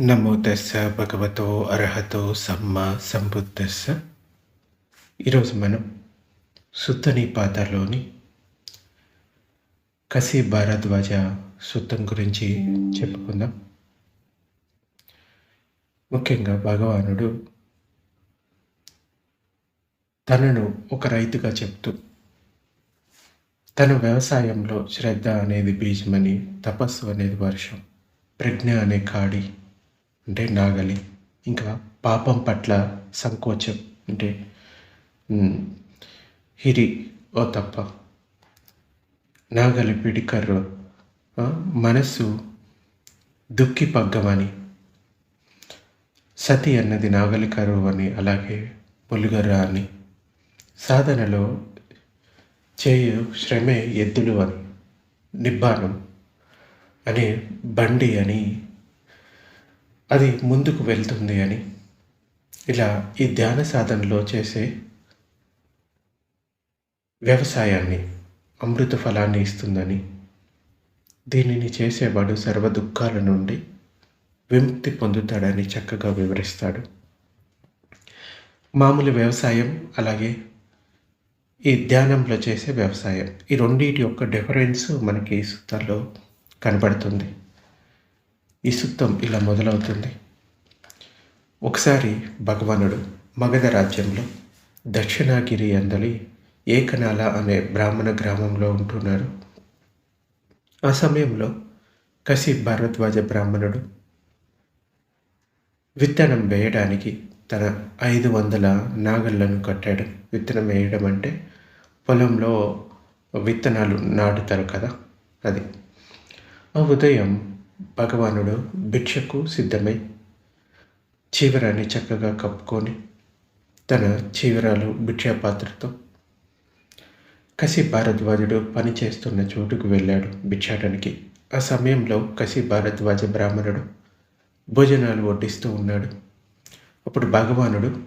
నమో భగవతో అర్హతో సమ్మ సంబుద్ధస్స. ఈరోజు మనం సుత్తని పాతలోని కసి భారద్వాజ సుత్తం గురించి చెప్పుకుందాం. ముఖ్యంగా భగవానుడు తనను ఒక రైతుగా చెప్తూ తన వ్యవసాయంలో శ్రద్ధ అనేది బీజమని తపస్సు అనేది వర్షం ప్రజ్ఞ అనే కాడి అంటే నాగలి ఇంకా పాపం పట్ల సంకోచం అంటే హిరి ఓ తప్ప. నాగలి పిడికర్రు మనస్సు దుక్కి పగ్గమని సతి అన్నది నాగలి కరువు అని అలాగే పులిగర్ర అని. సాధనలో చేయు శ్రమే ఎద్దులు అని నిబ్బానం అనే బండి అని అది ముందుకు వెళ్తుంది అని ఇలా ఈ ధ్యాన సాధనలో చేసే వ్యవసాయాన్ని అమృత ఫలాన్ని ఇస్తుందని దీనిని చేసేవాడు సర్వ దుఃఖాల నుండి విముక్తి పొందుతాడని చక్కగా వివరిస్తాడు. మామూలు వ్యవసాయం అలాగే ఈ ధ్యానంలో చేసే వ్యవసాయం. ఈ రెండింటి యొక్క డిఫరెన్స్ మనకి ఈ కనబడుతుంది. ఈ సుత్తం ఇలా మొదలవుతుంది. ఒకసారి భగవానుడు మగధ రాజ్యంలో దక్షిణాగిరి అందలి ఏకనాల అనే బ్రాహ్మణ గ్రామంలో ఉంటున్నారు ఆ సమయంలో కసి భారద్వాజ బ్రాహ్మణుడు విత్తనం వేయడానికి తన ఐదు వందల నాగళ్ళను కట్టాడు. విత్తనం వేయడం అంటే పొలంలో విత్తనాలు నాటుతారు కదా అది. ఆ ఉదయం భగవానుడు భిక్షకు సిద్ధమై చీవరాన్ని చక్కగా కప్పుకొని తన చీవరాలు భిక్షాపాత్రతో కసి భారద్వాజుడు పనిచేస్తున్న చోటుకు వెళ్ళాడు భిక్షాటనికి. ఆ సమయంలో కసి భారద్వాజ బ్రాహ్మణుడు భోజనాలు వడ్డిస్తూ ఉన్నాడు. అప్పుడు భగవానుడు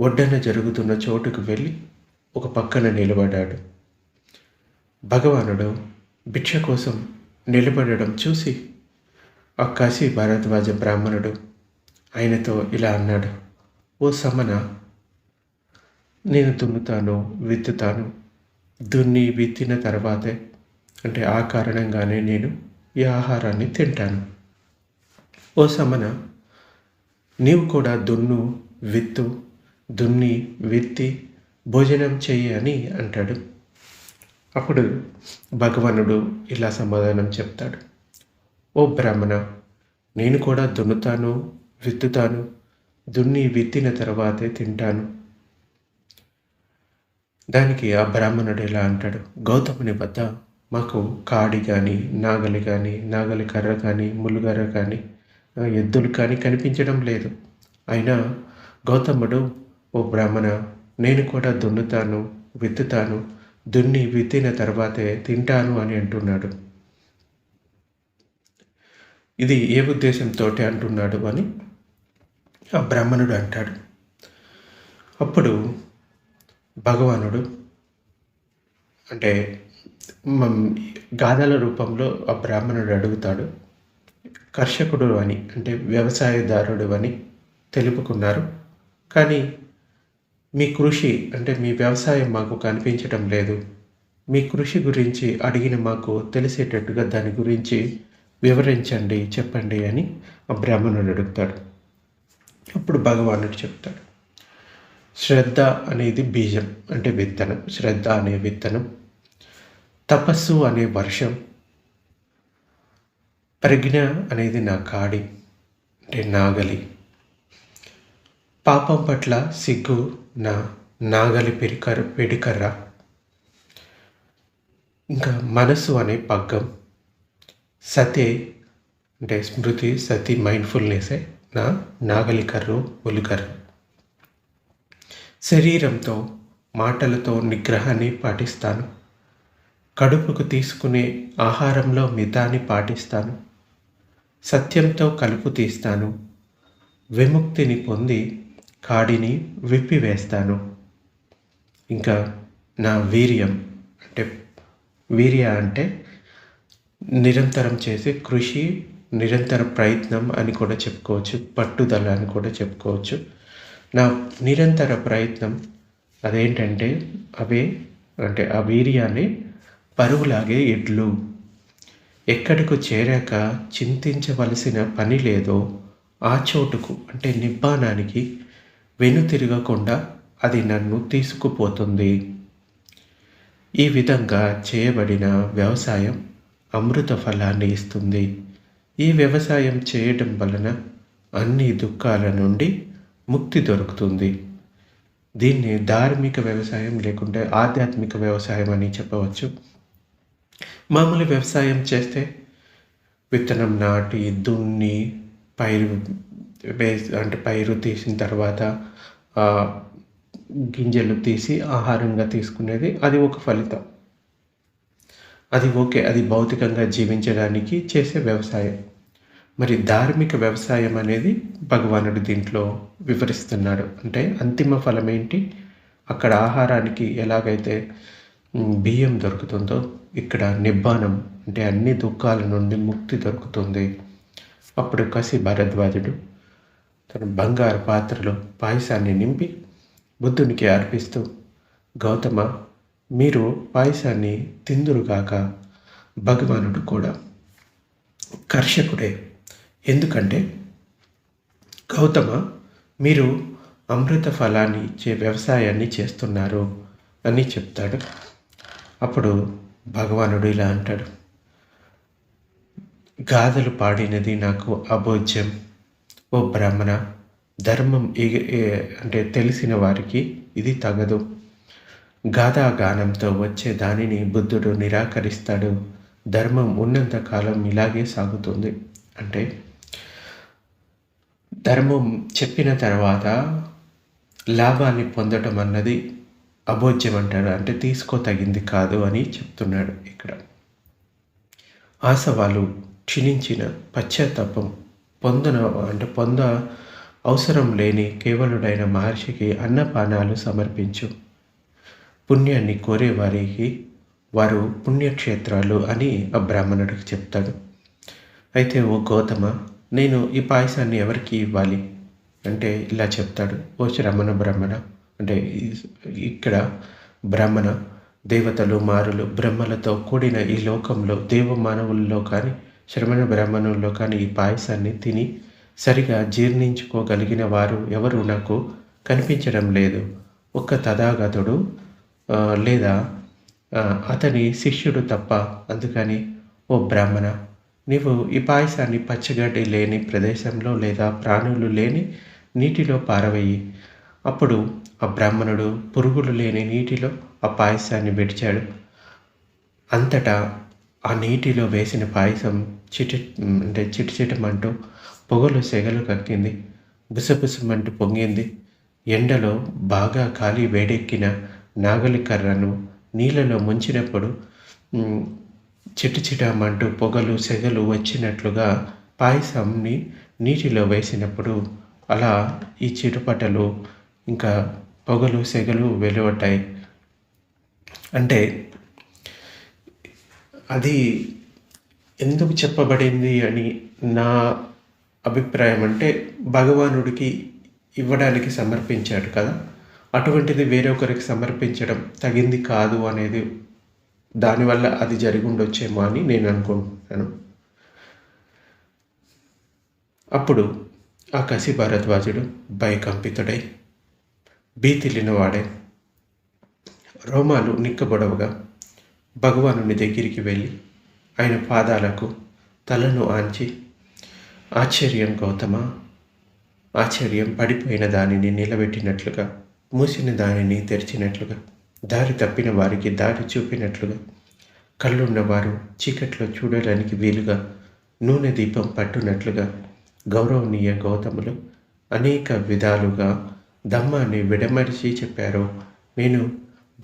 ఒడ్డన జరుగుతున్న చోటుకు వెళ్ళి ఒక పక్కన నిలబడ్డాడు భగవానుడు భిక్ష కోసం నిలబడడం చూసి ఆ కాశీ భారద్వాజ బ్రాహ్మణుడు ఆయనతో ఇలా అన్నాడు ఓ సమన నేను దున్నుతాను విత్తుతాను. దున్ని విత్తిన తర్వాతే అంటే ఆ కారణంగానే నేను ఈ ఆహారాన్ని తింటాను. ఓ సమన నీవు కూడా దున్ను విత్తు దున్ని విత్తి భోజనం చెయ్యి అని అంటాడు. అప్పుడు భగవానుడు ఇలా సమాధానం చెప్తాడు. ఓ బ్రాహ్మణ నేను కూడా దున్నుతాను విత్తుతాను దున్ని విత్తిన తర్వాతే తింటాను. దానికి ఆ బ్రాహ్మణుడు ఇలా అంటాడు గౌతముని వద్ద మాకు కాడి కానీ నాగలి కానీ నాగలి కర్ర కానీ ములుగర్ర కానీ ఎద్దులు కానీ కనిపించడం లేదు. అయినా గౌతముడు ఓ బ్రాహ్మణ నేను కూడా దున్నుతాను విత్తుతాను దున్ని విత్తిన తర్వాతే తింటాను అని అంటున్నాడు. ఇది ఏ ఉద్దేశంతో అంటున్నాడు అని ఆ బ్రాహ్మణుడు అంటాడు. అప్పుడు భగవానుడు అంటే గాథల రూపంలో ఆ బ్రాహ్మణుడు అడుగుతాడు కర్షకుడు అని అంటే వ్యవసాయదారుడు అని తెలుపుకున్నారు. కానీ మీ కృషి అంటే మీ వ్యవసాయం మాకు కనిపించటం లేదు. మీ కృషి గురించి అడిగిన మాకు తెలిసేటట్టుగా దాని గురించి వివరించండి చెప్పండి అని ఆ బ్రాహ్మణుడు అడుగుతాడు. అప్పుడు భగవానుడు చెప్తాడు. శ్రద్ధ అనేది బీజం అంటే విత్తనం. శ్రద్ధ అనే విత్తనం తపస్సు అనే వర్షం ప్రజ్ఞ అనేది నా కాడి అంటే నాగలి. పాపం పట్ల సిగ్గు నా నాగలి పెరికర పెడికర్ర. ఇంకా మనసు అనే పగ్గం సతి అంటే స్మృతి సతి మైండ్ఫుల్నెస్సే నా నాగలి కర్రు ఒలికర్రు శరీరంతో మాటలతో నిగ్రహాన్ని పాటిస్తాను. కడుపుకు తీసుకునే ఆహారంలో మితాన్ని పాటిస్తాను. సత్యంతో కలుపు తీస్తాను. విముక్తిని పొంది కాడిని విప్పివేస్తాను. ఇంకా నా వీర్యం అంటే వీర్య అంటే నిరంతరం చేసే కృషి నిరంతర ప్రయత్నం అని కూడా చెప్పుకోవచ్చు పట్టుదల అని కూడా చెప్పుకోవచ్చు. నా నిరంతర ప్రయత్నం అదేంటంటే అవే అంటే ఆ వీర్యాన్ని పరుగులాగే ఎడ్లు. ఎక్కడికి చేరాక చింతించవలసిన పని లేదో ఆ చోటుకు అంటే నిబ్బానానికి వెనుతిరగకుండా అది నన్ను తీసుకుపోతుంది. ఈ విధంగా చేయబడిన వ్యవసాయం అమృత ఫలాన్ని ఇస్తుంది. ఈ వ్యవసాయం చేయడం వలన అన్ని దుఃఖాల నుండి ముక్తి దొరుకుతుంది. దీన్ని ధార్మిక వ్యవసాయం లేకుంటే ఆధ్యాత్మిక వ్యవసాయం అని చెప్పవచ్చు. మామూలు వ్యవసాయం చేస్తే విత్తనం నాటి దున్ని పైరు వేసి అంటే పైరు తీసిన తర్వాత గింజలు తీసి ఆహారంగా తీసుకునేది అది ఒక ఫలితం. అది ఓకే అది భౌతికంగా జీవించడానికి చేసే వ్యవసాయం. మరి ధార్మిక వ్యవసాయం అనేది భగవానుడు దీంట్లో వివరిస్తున్నాడు. అంటే అంతిమ ఫలం ఏంటి? అక్కడ ఆహారానికి ఎలాగైతే బియ్యం దొరుకుతుందో ఇక్కడ నిబ్బానం అంటే అన్ని దుఃఖాల నుండి ముక్తి దొరుకుతుంది. అప్పుడు కసి భరద్వాజుడు తన బంగారు పాత్రలో పాయసాన్ని నింపి బుద్ధునికి అర్పిస్తూ గౌతమ మీరు పాయసాన్ని తిందురుగాక భగవానుడు కూడా. కర్షకుడే. ఎందుకంటే గౌతమ మీరు అమృత ఫలాన్ని ఇచ్చే వ్యవసాయాన్ని చేస్తున్నారు అని చెప్తాడు. అప్పుడు భగవానుడు ఇలా అంటాడు. గాథలు పాడినది నాకు అబోధ్యం. ఓ బ్రాహ్మణ ధర్మం అంటే తెలిసిన వారికి ఇది తగదు. గానంతో వచ్చే దానిని బుద్ధుడు నిరాకరిస్తాడు. ధర్మం ఉన్నంత కాలం ఇలాగే సాగుతుంది. అంటే ధర్మం చెప్పిన తర్వాత లాభాన్ని పొందటం అన్నది అబోధ్యం అంటాడు అంటే తీసుకోతగింది కాదు అని చెప్తున్నాడు ఇక్కడ. ఆశవాలు క్షీణించిన పశ్చాత్తాపం పొందన అంటే పొంద అవసరం లేని కేవలుడైన మహర్షికి అన్నపానాలు సమర్పించు. పుణ్యాన్ని కోరేవారికి వారు పుణ్యక్షేత్రాలు అని ఆ బ్రాహ్మణుడికి చెప్తాడు. అయితే ఓ గౌతమ నేను ఈ పాయసాన్ని ఎవరికి ఇవ్వాలి? అంటే ఇలా చెప్తాడు. ఓ శ్రమణ బ్రహ్మణ అంటే ఇక్కడ బ్రాహ్మణ దేవతలు మారులు బ్రహ్మలతో కూడిన ఈ లోకంలో దేవ మానవుల్లో కానీ శ్రమణ బ్రాహ్మణుల్లో కానీ ఈ పాయసాన్ని తిని సరిగా జీర్ణించుకోగలిగిన వారు ఎవరు నాకు కనిపించడం లేదు. ఒక్క తథాగతుడు లేదా అతని శిష్యుడు తప్ప అందుకని ఓ బ్రాహ్మణ నీవు ఈ పాయసాన్ని పచ్చగడ్డి లేని ప్రదేశంలో లేదా ప్రాణులు లేని నీటిలో పారవేయి. అప్పుడు ఆ బ్రాహ్మణుడు పురుగులు లేని నీటిలో ఆ పాయసాన్ని విడిచాడు. అంతటా ఆ నీటిలో వేసిన పాయసం చిటి అంటే చిటిచిటమంటూ పొగలు సెగలు కక్కింది. బుసబుసమంటూ పొంగింది. ఎండలో బాగా కాలి వేడెక్కిన నాగలికర్రను నీళ్ళలో ముంచినప్పుడు చిటచిటమంటూ పొగలు సెగలు వచ్చినట్లుగా పాయసంని నీటిలో వేసినప్పుడు అలా ఈ చిరుపటలు ఇంకా పొగలు సెగలు వెలువడ్డాయి. అంటే అది ఎందుకు చెప్పబడింది అని నా అభిప్రాయం అంటే భగవానుడికి ఇవ్వడానికి సమర్పించాడు కదా. అటువంటిది వేరొకరికి సమర్పించడం తగింది కాదు అనేది దానివల్ల అది జరిగిండొచ్చేమో అని నేను అనుకుంటున్నాను. అప్పుడు ఆ కసి భరద్వాజుడు భయకంపితుడై భీతిలిన రోమాలు నిక్కబొడవగా భగవానుని దగ్గరికి వెళ్ళి ఆయన పాదాలకు తలను ఆంచి ఆశ్చర్యం గౌతమ ఆశ్చర్యం పడిపోయిన దానిని నిలబెట్టినట్లుగా మూసిన దానిని తెరిచినట్లుగా దారి తప్పిన వారికి దారి చూపినట్లుగా కళ్ళున్నవారు చీకట్లో చూడడానికి వీలుగా నూనె దీపం పట్టునట్లుగా గౌరవనీయ గౌతములు అనేక విధాలుగా దమ్మాన్ని విడమరిచి చెప్పారు నేను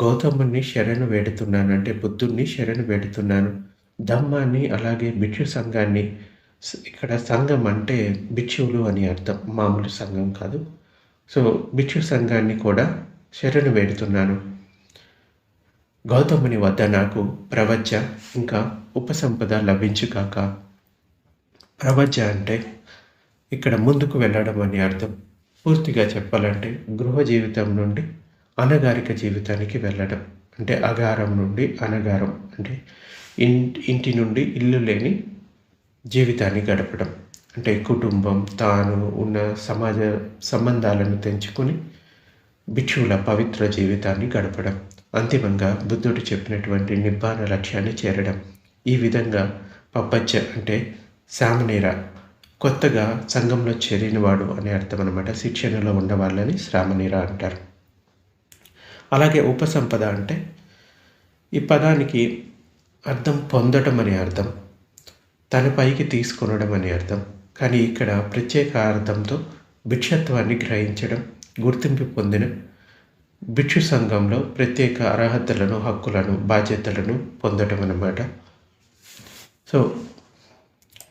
గౌతముని శరణు వేడుతున్నాను అంటే బుద్ధుణ్ణి శరణు వేడుతున్నాను. దమ్మాన్ని అలాగే భిక్షు సంఘాన్ని ఇక్కడ సంఘం అంటే భిక్షువులు అని అర్థం మామూలు సంఘం కాదు. సో భిక్షు సంఘాన్ని కూడా శరణు వేడుతున్నాను. గౌతముని వద్ద నాకు ప్రవజ ఇంకా ఉపసంపద లభించుకాక ప్రవజ అంటే ఇక్కడ ముందుకు వెళ్ళడం అని అర్థం. పూర్తిగా చెప్పాలంటే గృహ జీవితం నుండి అనగారిక జీవితానికి వెళ్ళడం. అంటే అగారం నుండి అనగారం. అంటే ఇంటి నుండి ఇల్లు లేని జీవితాన్ని గడపడం. అంటే కుటుంబం తాను ఉన్న సమాజ సంబంధాలను తెంచుకొని భిక్షువుల పవిత్ర జీవితాన్ని గడపడం అంతిమంగా బుద్ధుడు చెప్పినటువంటి నిబ్బాన లక్ష్యాన్ని చేరడం. ఈ విధంగా పప్పచ్చ అంటే సామనీర కొత్తగా సంఘంలో చేరినవాడు అనే అర్థం అనమాట శిక్షణలో ఉన్నవాళ్ళని శ్రామనీర అంటారు. అలాగే ఉపసంపద అంటే ఈ పదానికి అర్థం పొందడం అనే అర్థం తన పైకి తీసుకొనడం అనే అర్థం. కానీ ఇక్కడ ప్రత్యేక అర్థంతో భిక్షత్వాన్ని గ్రహించడం గుర్తింపు పొందిన భిక్షు సంఘంలో ప్రత్యేక అర్హతలను హక్కులను బాధ్యతలను పొందడం అన్నమాట. సో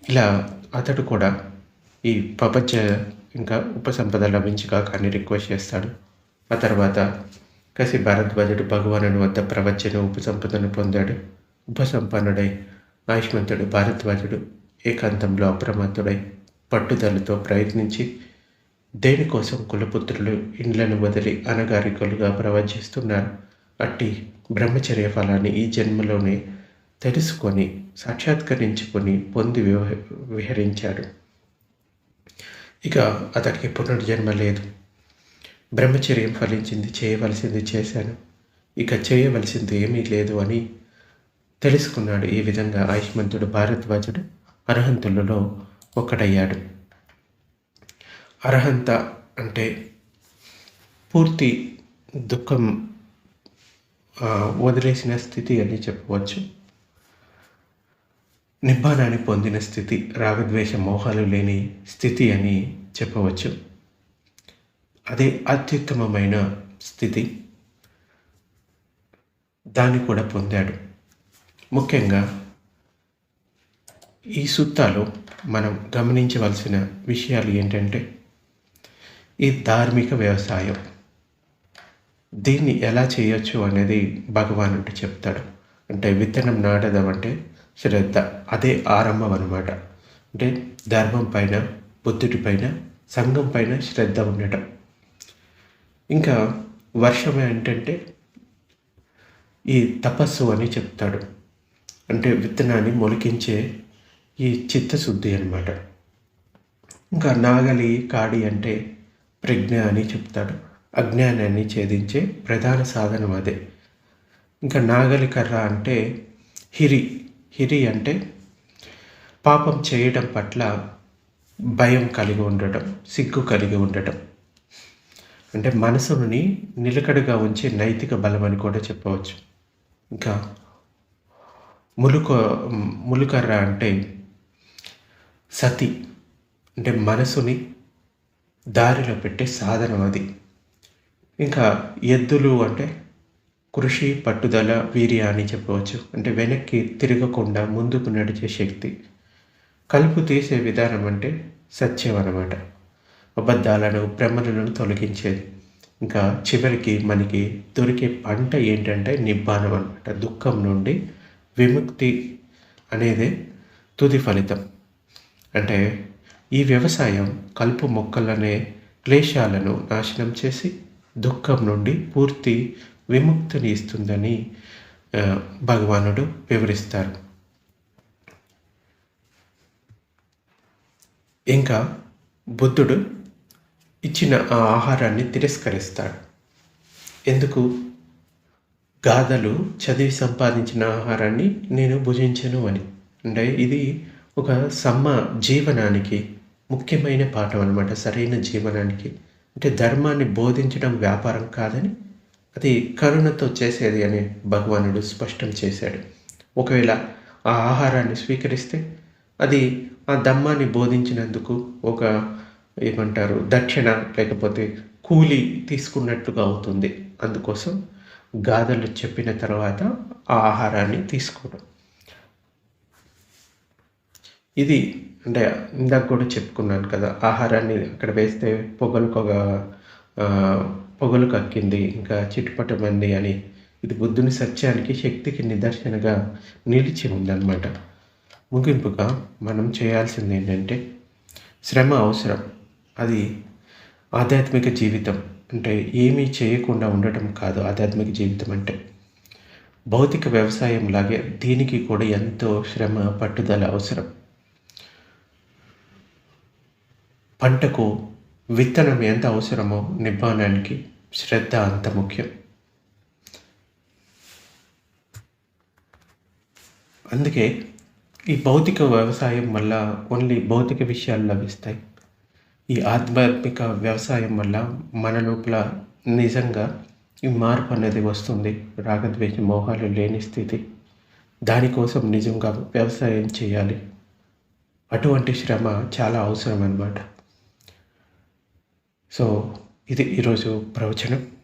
ఇలా అతడు కూడా ఈ ప్రపంచ ఇంకా ఉపసంపద లభించగా కానీ రిక్వెస్ట్ చేస్తాడు. ఆ తర్వాత కసి భారద్వాజుడు భగవానుని వద్ద ప్రవచన ఉపసంపదను పొందాడు. ఉపసంపన్నుడై ఆయుష్మంతుడు భారద్వాజుడు ఏకాంతంలో అప్రమత్తుడై పట్టుదలతో ప్రయత్నించి దేనికోసం కులపుత్రులు ఇండ్లను వదిలి అనగారికలుగా ప్రవచిస్తున్నారు? అట్టి బ్రహ్మచర్య ఫలాన్ని ఈ జన్మలోనే తెలుసుకొని సాక్షాత్కరించుకొని పొంది విహరించాడు. ఇక అతడికి పునర్జన్మ లేదు. బ్రహ్మచర్యం ఫలించింది చేయవలసింది చేశాను. ఇక చేయవలసింది ఏమీ లేదు అని తెలుసుకున్నాడు ఈ విధంగా ఆయుష్మంతుడు భారద్వాజుడు అర్హంతులలో ఒకటయ్యాడు. అర్హంత అంటే పూర్తి దుఃఖం వదిలేసిన స్థితి అని చెప్పవచ్చు. నిబ్బానాన్ని పొందిన స్థితి రాగద్వేష మోహాలు లేని స్థితి అని చెప్పవచ్చు. అదే అత్యుత్తమమైన స్థితి. దాన్ని కూడా పొందాడు. ముఖ్యంగా ఈ సుత్తాలో మనం గమనించవలసిన విషయాలు ఏంటంటే ఈ ధార్మిక వ్యవసాయం దీన్ని ఎలా చేయొచ్చు అనేది భగవానుడు చెప్తాడు. అంటే విత్తనం నాటడం అంటే శ్రద్ధ అదే ఆరంభం అనమాట అంటే ధర్మం పైన బుద్ధుడి పైన సంఘం పైన శ్రద్ధ ఉండటం. ఇంకా వర్షం ఏంటంటే ఈ తపస్సు అని చెప్తాడు. అంటే విత్తనాన్ని మొలికించే ఈ చిత్తశుద్ధి అన్నమాట. ఇంకా నాగలి కాడి అంటే ప్రజ్ఞ అని చెప్తాడు అజ్ఞానాన్ని ఛేదించే ప్రధాన సాధనం అదే. ఇంకా నాగలి కర్ర అంటే హిరి. హిరి అంటే పాపం చేయడం పట్ల భయం కలిగి ఉండటం సిగ్గు కలిగి ఉండటం. అంటే మనసుని నిలకడగా ఉంచే నైతిక బలం అని కూడా చెప్పవచ్చు. ఇంకా ములుక ములుకర్ర అంటే సతి అంటే మనసుని దారిలో పెట్టే సాధనం అది. ఇంకా ఎద్దులు అంటే కృషి పట్టుదల వీర్య అని చెప్పవచ్చు. అంటే వెనక్కి తిరగకుండా ముందుకు నడిచే శక్తి. కలుపు తీసే విధానం అంటే సత్యం అన్నమాట. అబద్ధాలను భ్రమలను తొలగించేది. ఇంకా చివరికి మనకి దొరికే పంట ఏంటంటే నిబ్బానం అనమాట దుఃఖం నుండి విముక్తి అనేది తుది ఫలితం. అంటే ఈ వ్యవసాయం కలుపు మొక్కలనే క్లేశాలను నాశనం చేసి దుఃఖం నుండి పూర్తి విముక్తిని ఇస్తుందని భగవానుడు వివరిస్తారు. ఇంకా బుద్ధుడు ఇచ్చిన ఆ ఆహారాన్ని తిరస్కరిస్తాడు. ఎందుకు? గాథలు చదివి సంపాదించిన ఆహారాన్ని నేను భుజించను అని. అంటే ఇది ఒక సమ్మ జీవనానికి ముఖ్యమైన పాఠం అనమాట సరైన జీవనానికి. అంటే ధర్మాన్ని బోధించడం వ్యాపారం కాదని అది కరుణతో చేసేది అని భగవానుడు స్పష్టం చేశాడు. ఒకవేళ ఆ ఆహారాన్ని స్వీకరిస్తే అది ఆ ధమ్మాన్ని బోధించినందుకు ఒక ఏమంటారు దక్షిణ లేకపోతే కూలి తీసుకున్నట్టుగా అవుతుంది. అందుకోసం గాథలు చెప్పిన తర్వాత ఆ ఆహారాన్ని తీసుకోవడం. ఇది అంటే ఇందాక కూడా చెప్పుకున్నాను కదా ఆహారాన్ని అక్కడ వేస్తే పొగలకు పొగలు కక్కింది ఇంకా చిట్టుపట్టమంది అని. ఇది బుద్ధుని సత్యానికి శక్తికి నిదర్శనగా నిలిచి ఉందన్నమాట. ముగింపుగా మనం చేయాల్సింది ఏంటంటే శ్రమ అవసరం. అది ఆధ్యాత్మిక జీవితం. అంటే ఏమీ చేయకుండా ఉండటం కాదు ఆధ్యాత్మిక జీవితం అంటే. భౌతిక వ్యవసాయం లాగే దీనికి కూడా ఎంతో శ్రమ పట్టుదల అవసరం. పంటకు విత్తనం ఎంత అవసరమో నిర్మాణానికి శ్రద్ధ అంత ముఖ్యం. అందుకే ఈ భౌతిక వ్యవసాయం వల్ల ఓన్లీ భౌతిక విషయాలు లభిస్తాయి. ఈ ఆధ్యాత్మిక వ్యవసాయం వల్ల మన లోపల నిజంగా ఈ మార్పు అనేది వస్తుంది. రాగద్వేష మోహాలు లేని స్థితి. దానికోసం నిజంగా వ్యవసాయం చేయాలి. అటువంటి శ్రమ చాలా అవసరం అన్నమాట సో ఇది ఈరోజు ప్రవచనం.